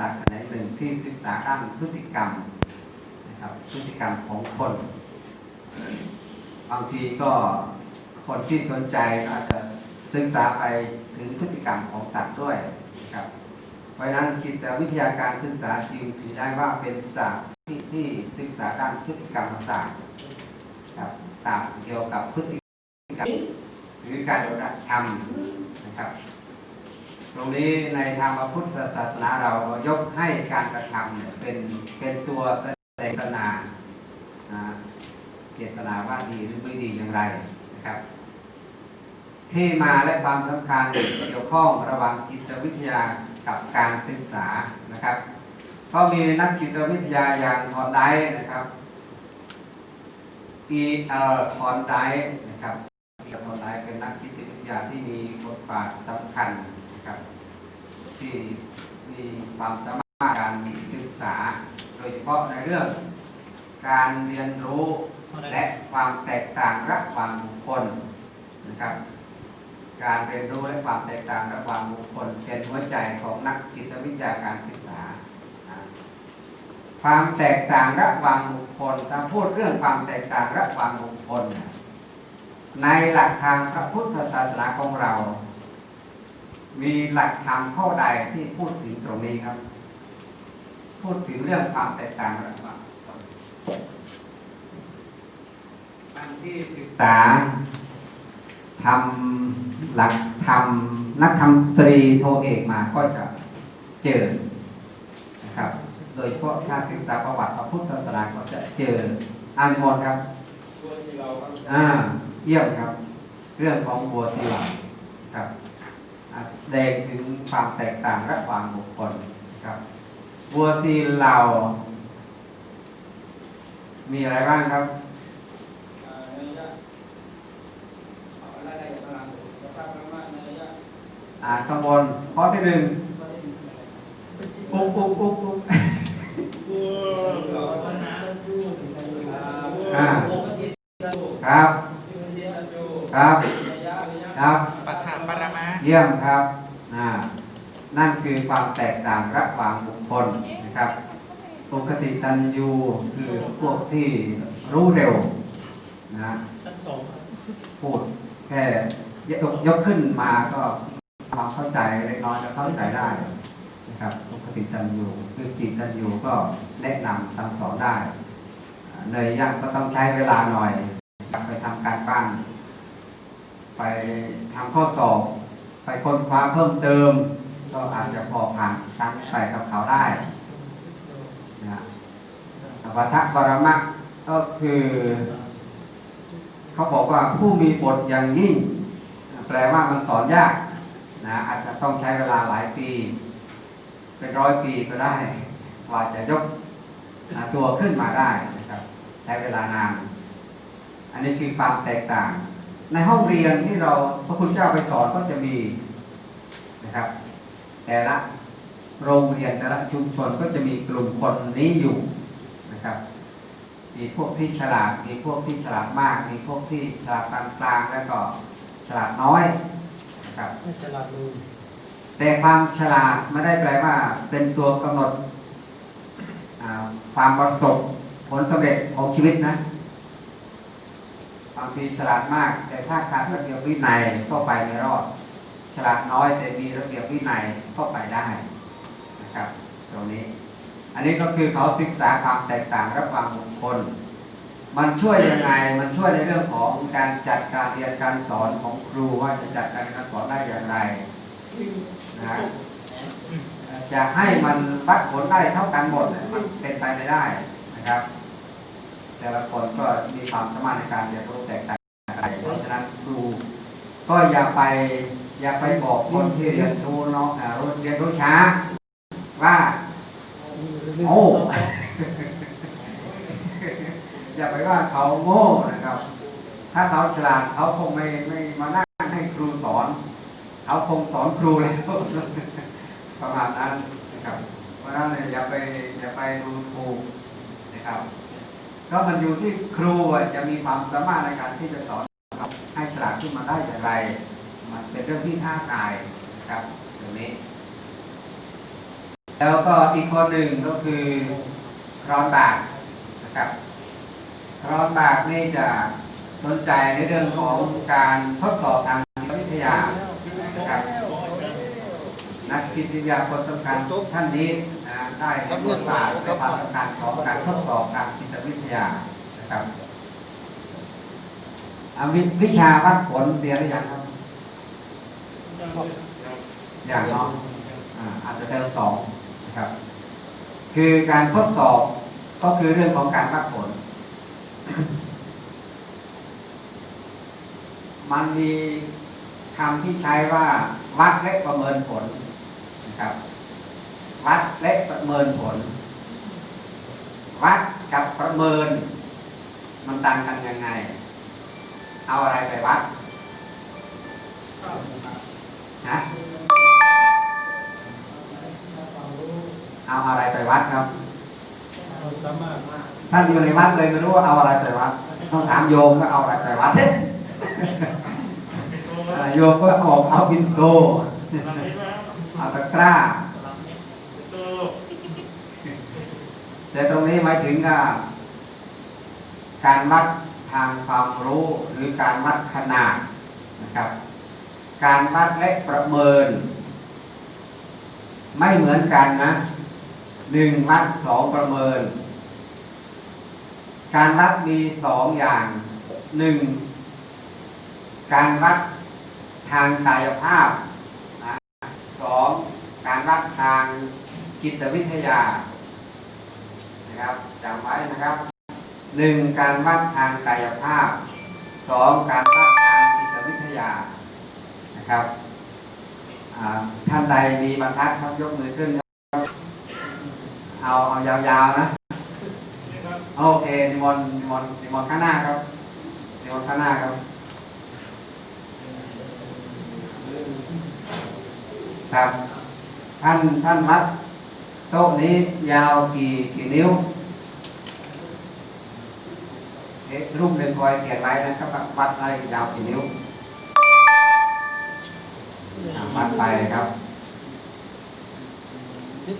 ศาสตร์แขนงหนึ่งที่ศึกษาด้านพฤติกรรมนะครับพฤติกรรมของคนบางทีก็คนที่สนใจอาจจะศึกษาไปถึงพฤติกรรมของสัตว์ด้วยนะครับเพราะฉะนั้นจิตวิทยาการศึกษาจึงถือได้ว่าเป็นศาสตร์ที่ที่ศึกษาด้านพฤติกรรมศาสตร์ครับศาสตร์เกี่ยวกับพฤติกรรมหรือการกระทำนะครับ ตรงนี้ในทางพระพุทธศาสนาเราก็ยกให้การกระทำเนี่ยเป็นเป็นตัวแสดงเจตนาเจตนาว่าดีหรือไม่ดีอย่างไรนะครับ ที่มาและความสำคัญเกี่ยวข้องระหว่างจิตวิทยากับการศึกษานะครับก็มีนักจิตวิทยาอย่างทอนไดนะครับ E. L. ทอนไดนะครับ E. L. ทอนไดเป็นนักจิตวิทยาที่มีบทบาทสำคัญ นะครับ ที่มีความสามารถการศึกษา โดยเฉพาะในเรื่อง การเรียนรู้และความแตกต่างระหว่างบุคคลนะครับ การเรียนรู้และความแตกต่างระหว่างบุคคลเป็นหัวใจของนักจิตวิทยาการศึกษา ความแตกต่างระหว่างบุคคลถ้าพูดเรื่องความแตกต่างระหว่างบุคคล ในหลักทางพระพุทธศาสนาของเรา มีหลักธรรมข้อใดที่พูดถึงตรงนี้ครับ พูดถึงเรื่องความแตกต่างระหว่างบุคคลท่านที่ศึกษาทำหลักทำนักทำตรีโทเอกมาก็จะเจอนะครับ โดยเฉพาะถ้าศึกษาประวัติพระพุทธศาสนาก็จะเจออ่านหมดครับตัวสีเราครับอ่าเยี่ยมครับ เรื่องของบัวศิลาครับอ่า แสดงถึงความแตกต่างระหว่างบุคคลครับบัวศิลามีอะไรบ้างครับอ่าเนื้อยะเอาอะไรได้พลังสุขภาพมากๆเนื้อยะอ่างบนข้อที่หนึ่งก็ได้มีอะไรปุ๊บปุ๊บปุ๊บปุ๊บบัวเราพัฒนาดูอ่าอ่าปกครับ ครับ ครับ เยี่ยมครับนั่นคือความแตกต่างระหว่างบุคคลนะครับปกติตันยูคือพวกที่รู้เร็วนะพูดแค่ยกขึ้นมาก็ความเข้าใจเล็กน้อยจะเข้าใจได้นะครับปกติตันยูคือจิตตันยูก็แนะนำสั่งสอนได้เนยยังก็ต้องใช้เวลาหน่อย ไปทำการบ้าน ไปทำข้อสอบ ไปค้นคว้าเพิ่มเติม ก็อาจจะพอผ่านชั้นไปกับเขาได้นะวัฏบรมะก็คือ เขาบอกว่าผู้มีบทอย่างยิ่ง แปลว่ามันสอนยากนะอาจจะต้องใช้เวลาหลายปี เป็นร้อยปีก็ได้กว่าจะยกตัวขึ้นมาได้นะครับ ใช้เวลานาน อันนี้คือความแตกต่าง ในห้องเรียนที่เราพระคุณเจ้าไปสอนก็จะมีนะครับ แต่ละโรงเรียนแต่ละชุมชนก็จะมีกลุ่มคนนี้อยู่นะครับ มีพวกที่ฉลาด มีพวกที่ฉลาดมาก มีพวกที่ฉลาดปานกลางแล้วก็ฉลาดน้อยนะครับฉลาดดูแต่ความฉลาดไม่ได้แปลว่าเป็นตัวกำหนดความประสบผลสำเร็จของชีวิตนะางทีฉลาดมาก แต่ถ้าขาดระเบียบวินัยเข้าไปไม่รอด ฉลาดน้อยแต่มีระเบียบวินัยเข้าไปได้นะครับ ตรงนี้ อันนี้ก็คือเขาศึกษาความแตกต่างระหว่างบุคคล มันช่วยยังไงมันช่วยในเรื่องของการจัดการเรียนการสอนของครูว่าจะจัดการเรียนการสอนได้อย่างไรนะจะให้มันวัดผลได้เท่ากันหมดมันเป็นไปไม่ได้นะครับ แต่ละคนก็มีความสามารถในการเรียนรู้แตกต่างกันเพราะฉะนั้นครูก็อย่าไปอย่าไปบอกคนที่เรียนรู้เนาะอ่าเรียนรู้ช้า ว่าโง่อย่าไปว่าเขาโง่นะครับ ถ้าเขาฉลาดเขาคงไม่ไม่มานั่งให้ครูสอน เขาคงสอนครูแล้วประมาณนั้นนะครับ เพราะฉะนั้นอย่าไปอย่าไปดูถูกนะครับ ก็มันอยู่ที่ครูจะมีความสามารถในการที่จะสอนให้ฉลาดขึ้นมาได้อย่างไร มันเป็นเรื่องที่ท้าทายครับตรงนี้ แล้วก็อีกคนหนึ่งก็คือร้อนบากนะครับร้อนบากนี่จะสนใจในเรื่องของการทดสอบทางจิตวิทยานะครับนักจิตวิทยาคนสำคัญท่านนี้ ได้ให้บทบาทในความสำคัญของการทดสอบทางจิตวิทยานะครับวิวิชาวัดผลเรียนหรือยังครับอย่างนาะอ่าอาจจะเติมสองนะครับ คือการทดสอบก็คือเรื่องของการวัดผล มันมีคำที่ใช้ว่าวัดและประเมินผลนะครับ วัดและประเมินผล วัดกับประเมิน มันต่างกันยังไง เอาอะไรไปวัดฮะเอาอะไรไปวัดครับสามารถท่านอยู่ในวัดเลยไม่รู้ว่าเอาอะไรไปวัดต้องถามโยมว่าเอาอะไรไปวัดเอ่อโยมก็ออกเอาบินโตเอาตะกร้า แต่ตรงนี้หมายถึงการวัดทางความรู้หรือการวัดขนาดนะครับ การวัดและประเมิน ไม่เหมือนกันนะหนึ่งวัดสองประเมิน การวัดมีสองอย่างหนึ่งการวัดทางกายภาพสองการวัดทางจิตวิทยา นะครับจำไว้นะครับหนึ่งการวัดทางกายภาพสองการวัดทางจิตวิทยานะครับท่านใดมีบรรทัดครับยกมือขึ้นครับเอาเอายาวๆนะโอเคนิมนต์นิมนต์นิมนต์ข้างหน้าครับนิมนต์ข้างหน้าครับครับ ท่านท่านวัด โต๊ะนี้ยาวกี่กี่นิ้วเอ๊ะรูปหนึ่งคอยเขียนไว้นะครับวาดอะไรยาวกี่นิ้วอ่าวัดไปครับ